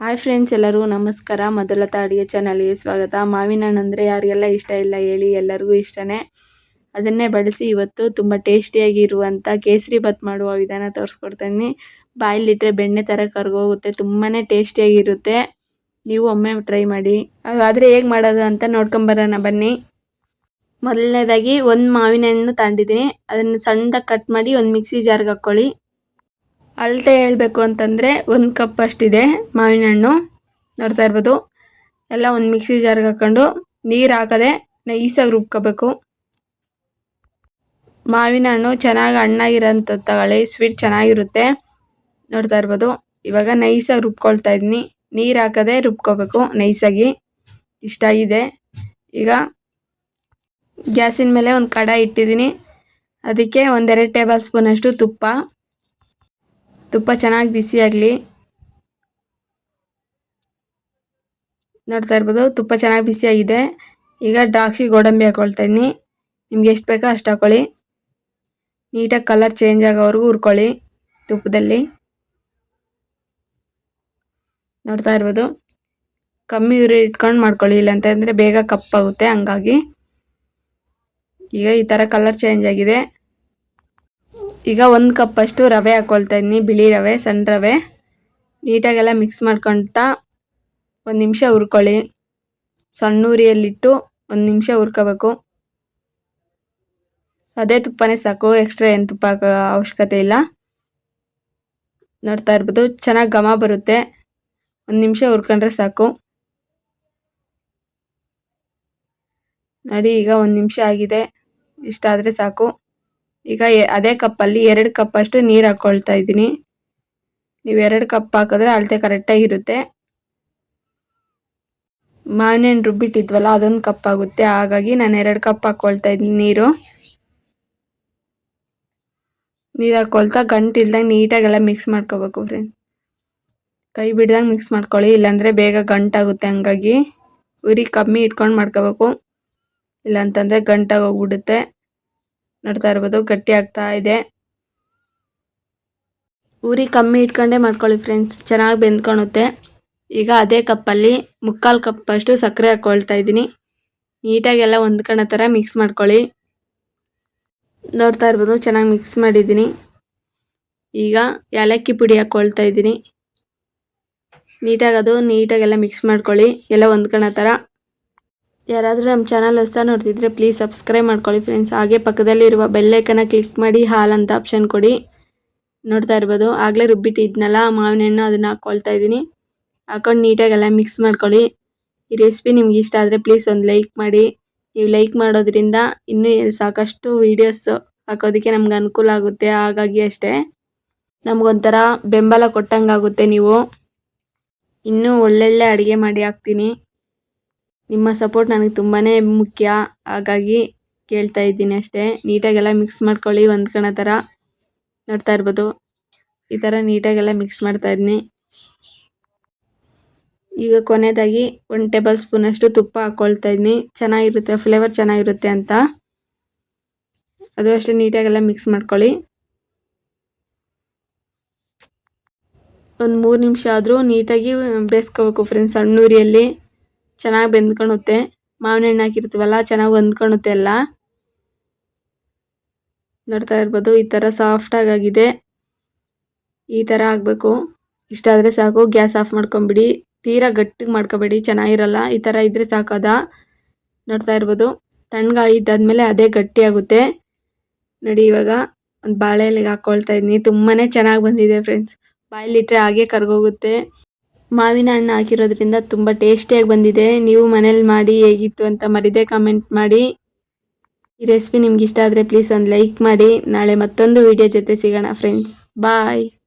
Hi friends ಎಲ್ಲರೂ ನಮಸ್ಕಾರ. ಮೊದಲ ಅಡುಗೆ ಚಾನಲ್ಗೆ ಸ್ವಾಗತ. ಮಾವಿನ ಹಣ್ಣು ಅಂದರೆ ಯಾರಿಗೆಲ್ಲ ಇಷ್ಟ ಇಲ್ಲ ಹೇಳಿ ಎಲ್ಲರಿಗೂ ಇಷ್ಟನೇ. ಅದನ್ನೇ ಬಳಸಿ ಇವತ್ತು ತುಂಬ ಟೇಸ್ಟಿಯಾಗಿರುವಂಥ ಕೇಸರಿ ಬಾತ್ ಮಾಡುವ ವಿಧಾನ ತೋರಿಸ್ಕೊಡ್ತೀನಿ. ಬಾಯಲ್ಲಿಟ್ಟರೆ ಬೆಣ್ಣೆ ಥರ ಕರ್ಗೋಗುತ್ತೆ. ತುಂಬಾ ಟೇಸ್ಟಿಯಾಗಿರುತ್ತೆ ನೀವು ಒಮ್ಮೆ ಟ್ರೈ ಮಾಡಿ. ಆದರೆ ಹೇಗೆ ಮಾಡೋದು ಅಂತ ನೋಡ್ಕೊಂಬರೋಣ ಬನ್ನಿ. ಮೊದಲನೇದಾಗಿ ಒಂದು ಮಾವಿನ ಹಣ್ಣು ತಗೊಂಡಿದ್ದೀನಿ ಅದನ್ನು ಸಣ್ಣದಾಗಿ ಕಟ್ ಮಾಡಿ ಒಂದು ಮಿಕ್ಸಿ ಜಾರ್ಗೆ ಹಾಕ್ಕೊಳ್ಳಿ ಅಳತೆ ಹೇಳಬೇಕು ಅಂತಂದರೆ ಒಂದು ಕಪ್ ಅಷ್ಟಿದೆ ಮಾವಿನ ಹಣ್ಣು ನೋಡ್ತಾ ಇರ್ಬೋದು. ಎಲ್ಲ ಒಂದು ಮಿಕ್ಸಿ ಜಾರ್ಗೆ ಹಾಕ್ಕೊಂಡು ನೀರು ಹಾಕದೆ ನೈಸಾಗಿ ರುಬ್ಕೋಬೇಕು. ಮಾವಿನ ಹಣ್ಣು ಚೆನ್ನಾಗಿ ಹಣ್ಣಾಗಿರೋಂಥ ತಗೊಳ್ಳಿ ಸ್ವೀಟ್ ಚೆನ್ನಾಗಿರುತ್ತೆ. ನೋಡ್ತಾ ಇರ್ಬೋದು. ಇವಾಗ ನೈಸಾಗಿ ರುಬ್ಕೊಳ್ತಾ ಇದ್ದೀನಿ. ನೀರು ಹಾಕದೆ ರುಬ್ಕೋಬೇಕು ನೈಸಾಗಿ ಇಷ್ಟ ಆಗಿದೆ. ಈಗ ಗ್ಯಾಸಿನ ಮೇಲೆ ಒಂದು ಕಡ ಇಟ್ಟಿದ್ದೀನಿ. ಅದಕ್ಕೆ ಒಂದೆರಡು ಟೇಬಲ್ ಸ್ಪೂನಷ್ಟು ತುಪ್ಪ. ತುಪ್ಪ ಚೆನ್ನಾಗಿ ಬಿಸಿ ಆಗಲಿ. ನೋಡ್ತಾ ಇರ್ಬೋದು, ತುಪ್ಪ ಚೆನ್ನಾಗಿ ಬಿಸಿ ಆಗಿದೆ. ಈಗ ದ್ರಾಕ್ಷಿ ಗೋಡಂಬಿ ಹಾಕೊಳ್ತಾ ಇದ್ದೀನಿ ನಿಮ್ಗೆ ಎಷ್ಟು ಬೇಕೋ ಅಷ್ಟು ಹಾಕೊಳ್ಳಿ. ನೀಟಾಗಿ ಕಲರ್ ಚೇಂಜ್ ಆಗೋವರೆಗೂ ಹುರ್ಕೊಳ್ಳಿ ತುಪ್ಪದಲ್ಲಿ. ನೋಡ್ತಾ ಇರ್ಬೋದು, ಕಮ್ಮಿ ಉರಿ ಇಟ್ಕೊಂಡು ಮಾಡ್ಕೊಳ್ಳಿ. ಇಲ್ಲಾಂತಂದರೆ ಬೇಗ ಕಪ್ಪಾಗುತ್ತೆ ಹಂಗಾಗಿ. ಈಗ ಈ ಥರ ಕಲರ್ ಚೇಂಜ್ ಆಗಿದೆ. ಈಗ ಒಂದು ಕಪ್ಪಷ್ಟು ರವೆ ಹಾಕ್ಕೊಳ್ತಾ ಇದ್ದೀನಿ ಬಿಳಿ ರವೆ, ಸಣ್ಣ ರವೆ. ನೀಟಾಗೆಲ್ಲ ಮಿಕ್ಸ್ ಮಾಡ್ಕೊಳ್ತಾ ಒಂದು ನಿಮಿಷ ಹುರ್ಕೊಳ್ಳಿ. ಸಣ್ಣ ಉರಿಯಲ್ಲಿಟ್ಟು ಒಂದು ನಿಮಿಷ ಹುರ್ಕೋಬೇಕು. ಅದೇ ತುಪ್ಪನೇ ಸಾಕು ಎಕ್ಸ್ಟ್ರಾ ಏನು ತುಪ್ಪ ಅವಶ್ಯಕತೆ ಇಲ್ಲ. ನೋಡ್ತಾ ಇರ್ಬೋದು, ಚೆನ್ನಾಗಿ ಘಮ ಬರುತ್ತೆ. ಒಂದು ನಿಮಿಷ ಹುರ್ಕೊಂಡ್ರೆ ಸಾಕು. ನೋಡಿ, ಈಗ ಒಂದು ನಿಮಿಷ ಆಗಿದೆ. ಇಷ್ಟಾದರೆ ಸಾಕು. ಈಗ ಅದೇ ಕಪ್ಪಲ್ಲಿ ಎರಡು ಕಪ್ಪಷ್ಟು ನೀರು ಹಾಕ್ಕೊಳ್ತಾ ಇದ್ದೀನಿ. ನೀವು ಎರಡು ಕಪ್ ಹಾಕಿದ್ರೆ ಅಳತೆ ಕರೆಕ್ಟಾಗಿರುತ್ತೆ ಮಾವಿನ ಹಣ್ಣು ರುಬ್ಬಿಟ್ಟಿದ್ವಲ್ಲ, ಅದೊಂದು ಕಪ್ ಆಗುತ್ತೆ. ಹಾಗಾಗಿ ನಾನು ಎರಡು ಕಪ್ ಹಾಕ್ಕೊಳ್ತಾ ಇದ್ದೀನಿ ನೀರು. ನೀರು ಹಾಕ್ಕೊಳ್ತಾ ಗಂಟು ಇಲ್ದಂಗೆ ನೀಟಾಗೆಲ್ಲ ಮಿಕ್ಸ್ ಮಾಡ್ಕೋಬೇಕು ಫ್ರೆಂಡ್ ಕೈ ಬಿಡ್ದಂಗೆ ಮಿಕ್ಸ್ ಮಾಡ್ಕೊಳ್ಳಿ, ಇಲ್ಲಾಂದರೆ ಬೇಗ ಗಂಟಾಗುತ್ತೆ ಹಂಗಾಗಿ. ಉರಿ ಕಮ್ಮಿ ಇಟ್ಕೊಂಡು ಮಾಡ್ಕೋಬೇಕು. ಇಲ್ಲಾಂತಂದರೆ ಗಂಟಾಗಿ ಹೋಗ್ಬಿಡುತ್ತೆ. ನೋಡ್ತಾ ಇರ್ಬೋದು, ಗಟ್ಟಿ ಆಗ್ತಾ ಇದೆ. ಉರಿ ಕಮ್ಮಿ ಇಟ್ಕೊಂಡೇ ಮಾಡ್ಕೊಳ್ಳಿ ಫ್ರೆಂಡ್ಸ್ ಚೆನ್ನಾಗಿ ಬೆಂದ್ಕೊಳುತ್ತೆ. ಈಗ ಅದೇ ಕಪ್ಪಲ್ಲಿ ಮುಕ್ಕಾಲು ಕಪ್ಪಷ್ಟು ಸಕ್ಕರೆ ಹಾಕ್ಕೊಳ್ತಾ ಇದ್ದೀನಿ. ನೀಟಾಗೆಲ್ಲ ಹೊಂದ್ಕೊಳ್ಳೋ ಥರ ಮಿಕ್ಸ್ ಮಾಡ್ಕೊಳ್ಳಿ. ನೋಡ್ತಾ ಇರ್ಬೋದು, ಚೆನ್ನಾಗಿ ಮಿಕ್ಸ್ ಮಾಡಿದ್ದೀನಿ. ಈಗ ಏಲಕ್ಕಿ ಪುಡಿ ಹಾಕ್ಕೊಳ್ತಾ ಇದ್ದೀನಿ. ನೀಟಾಗಿ ಅದು ನೀಟಾಗೆಲ್ಲ ಮಿಕ್ಸ್ ಮಾಡ್ಕೊಳ್ಳಿ, ಎಲ್ಲ ಹೊಂದ್ಕೊಳ್ಳೋ ಥರ. ಯಾರಾದರೂ ನಮ್ಮ ಚಾನಲ್ ಹೊಸ ನೋಡ್ತಿದ್ರೆ ಪ್ಲೀಸ್ ಸಬ್ಸ್ಕ್ರೈಬ್ ಮಾಡ್ಕೊಳ್ಳಿ ಫ್ರೆಂಡ್ಸ್ ಹಾಗೆ ಪಕ್ಕದಲ್ಲಿರುವ ಬೆಲ್ಲೈಕನ ಕ್ಲಿಕ್ ಮಾಡಿ ಹಾಲ್ ಅಂತ ಆಪ್ಷನ್ ಕೊಡಿ. ನೋಡ್ತಾ ಇರ್ಬೋದು. ಆಗಲೇ ರುಬ್ಬಿಟ್ಟಿದ್ನಲ್ಲ, ಮಾವಿನ ಹಣ್ಣು ಅದನ್ನು ಹಾಕ್ಕೊಳ್ತಾ ಇದ್ದೀನಿ. ಹಾಕೊಂಡು ನೀಟಾಗೆಲ್ಲ ಮಿಕ್ಸ್ ಮಾಡ್ಕೊಳ್ಳಿ. ಈ ರೆಸಿಪಿ ನಿಮ್ಗೆ ಇಷ್ಟ ಆದರೆ ಪ್ಲೀಸ್ ಒಂದು ಲೈಕ್ ಮಾಡಿ. ನೀವು ಲೈಕ್ ಮಾಡೋದ್ರಿಂದ ಇನ್ನೂ ಸಾಕಷ್ಟು ವೀಡಿಯೋಸ್ ಹಾಕೋದಕ್ಕೆ ನಮ್ಗೆ ಅನುಕೂಲ ಆಗುತ್ತೆ. ಹಾಗಾಗಿ ಅಷ್ಟೇ, ನಮಗೊಂಥರ ಬೆಂಬಲ ಕೊಟ್ಟಂಗಾಗುತ್ತೆ ನೀವು. ಇನ್ನೂ ಒಳ್ಳೊಳ್ಳೆ ಅಡುಗೆ ಮಾಡಿ ಹಾಕ್ತೀನಿ. ನಿಮ್ಮ ಸಪೋರ್ಟ್ ನನಗೆ ತುಂಬಾ ಮುಖ್ಯ. ಹಾಗಾಗಿ ಕೇಳ್ತಾ ಇದ್ದೀನಿ ಅಷ್ಟೇ. ನೀಟಾಗೆಲ್ಲ ಮಿಕ್ಸ್ ಮಾಡ್ಕೊಳ್ಳಿ ಹೊಂದ್ಕೊಳೋ ಥರ ನೋಡ್ತಾ ಇರ್ಬೋದು. ಈ ಥರ ನೀಟಾಗೆಲ್ಲ ಮಿಕ್ಸ್ ಮಾಡ್ತಾ ಇದ್ದೀನಿ. ಈಗ ಕೊನೆಯದಾಗಿ ಒನ್ ಟೇಬಲ್ ಸ್ಪೂನಷ್ಟು ತುಪ್ಪ ಹಾಕ್ಕೊಳ್ತಾ ಇದ್ದೀನಿ. ಚೆನ್ನಾಗಿರುತ್ತೆ ಫ್ಲೇವರ್ ಚೆನ್ನಾಗಿರುತ್ತೆ ಅಂತ. ಅದು ಅಷ್ಟೇ ನೀಟಾಗೆಲ್ಲ ಮಿಕ್ಸ್ ಮಾಡ್ಕೊಳ್ಳಿ. ಒಂದು ಮೂರು ನಿಮಿಷ ಆದರೂ ನೀಟಾಗಿ ಬೇಯಿಸ್ಕೋಬೇಕು ಫ್ರೆಂಡ್ಸ್ ಸಣ್ಣೂರಿಯಲ್ಲಿ. ಚೆನ್ನಾಗಿ ಬೆಂದ್ಕೊಳುತ್ತೆ ಮಾವಿನ ಹಣ್ಣು ಹಾಕಿರ್ತೀವಲ್ಲ, ಚೆನ್ನಾಗಿ ಹೊಂದ್ಕೊಳುತ್ತೆ ಎಲ್ಲ. ನೋಡ್ತಾ ಇರ್ಬೋದು, ಈ ಥರ ಸಾಫ್ಟಾಗಿ ಆಗಿದೆ ಈ ಥರ ಆಗಬೇಕು. ಇಷ್ಟ ಆದರೆ ಸಾಕು, ಗ್ಯಾಸ್ ಆಫ್ ಮಾಡ್ಕೊಂಬಿಡಿ. ತೀರಾ ಗಟ್ಟಿಗೆ ಮಾಡ್ಕೊಬೇಡಿ, ಚೆನ್ನಾಗಿರಲ್ಲ. ಈ ಥರ ಇದ್ದರೆ ಸಾಕದ. ನೋಡ್ತಾ ಇರ್ಬೋದು ತಣ್ಣಗಾಯಿದ್ದಾದ್ಮೇಲೆ ಅದೇ ಗಟ್ಟಿ ಆಗುತ್ತೆ. ನೋಡಿ ಇವಾಗ, ಒಂದು ಬಾಳೆ ಎಲೆಗೆ ಹಾಕ್ಕೊಳ್ತಾ ಇದ್ದೀನಿ ತುಂಬಾ ಚೆನ್ನಾಗಿ ಬಂದಿದೆ ಫ್ರೆಂಡ್ಸ್ ಬಾಯಲ್ಲಿಟ್ಟರೆ ಹಾಗೆ ಕರ್ಗೋಗುತ್ತೆ. ಮಾವಿನ ಹಣ್ಣು ಹಾಕಿರೋದ್ರಿಂದ ತುಂಬ ಟೇಸ್ಟಿಯಾಗಿ ಬಂದಿದೆ. ನೀವು ಮನೇಲಿ ಮಾಡಿ ಹೇಗಿತ್ತು ಅಂತ ಮರಿದೇ ಕಮೆಂಟ್ ಮಾಡಿ. ಈ ರೆಸಿಪಿ ನಿಮ್ಗೆ ಇಷ್ಟ ಆದರೆ ಪ್ಲೀಸ್ ಒಂದು ಲೈಕ್ ಮಾಡಿ. ನಾಳೆ ಮತ್ತೊಂದು ವಿಡಿಯೋ ಜೊತೆ ಸಿಗೋಣ ಫ್ರೆಂಡ್ಸ್ ಬಾಯ್